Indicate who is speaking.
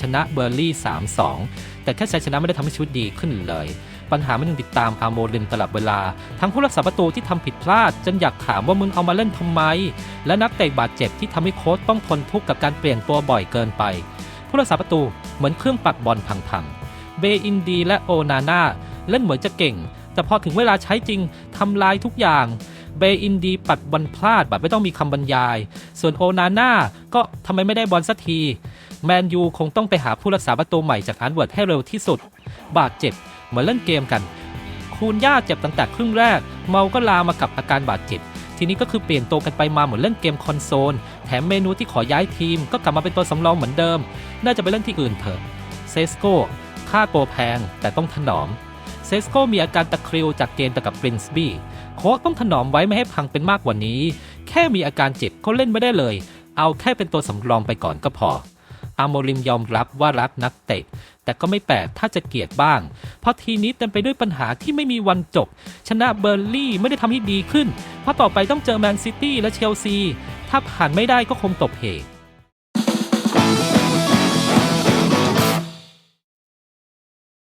Speaker 1: ชนะเบอร์ลี่ 3-2 แต่แค่ชัยชนะไม่ได้ทำให้ชีวิตดีขึ้นเลย ปัญหามันยังติดตามอาโมริมตลอดเวลา ทั้งผู้รักษาประตูที่ทำผิดพลาด จนอยากถามว่ามึงเอามาเล่นทำไม และนักเตะบาดเจ็บที่ทำให้โค้ชต้องทนทุกข์กับการเปลี่ยนตัวบ่อยเกินไป ผู้รักษาประตูเหมือนเครื่องปักบอลพังๆ เบอินดีและโอนาน่าเล่นเหมือนจะเก่ง แต่พอถึงเวลาใช้จริงทำลายทุกอย่างเบอินดีปัดบอลพลาดแบบไม่ต้องมีคำบรรยาย ส่วนโอนาน่าก็ทำไมไม่ได้บอลสักที แมนยูคงต้องไปหาผู้รักษาประตูใหม่จากอันเวิร์ดให้เร็วที่สุด บาดเจ็บเหมือนเล่นเกมกัน คูนย่าเจ็บตั้งแต่ครึ่งแรก เมาก็ลามากับอาการบาดเจ็บ ทีนี้ก็คือเปลี่ยนตัวกันไปมาเหมือนเล่นเกมคอนโซล แถมเมนูที่ขอย้ายทีม ก็กลับมาเป็นตัวสำรองเหมือนเดิม น่าจะไปเล่นที่อื่นเถอะ เซสโก้ค่าตัวแพงแต่ต้องถนอม เซสโก้มีอาการตะคริวจากเกมแต่กับปรินซ์บี้โค้ชต้องถนอมไว้ไม่ให้พังเป็นมากกว่านี้ แค่มีอาการเจ็บก็เล่นไม่ได้เลย เอาแค่เป็นตัวสำรองไปก่อนก็พอ อาโมริมยอมรับว่ารักนักเตะ แต่ก็ไม่แปลกถ้าจะเกลียดบ้าง เพราะทีนี้เต็มไปด้วยปัญหาที่ไม่มีวันจบ ชนะเบอร์ลี่ไม่ได้ทำให้ดีขึ้น เพราะต่อไปต้องเจอแมนซิตี้และเชลซี ถ้าผ่านไม่ได้ก็คงตกเห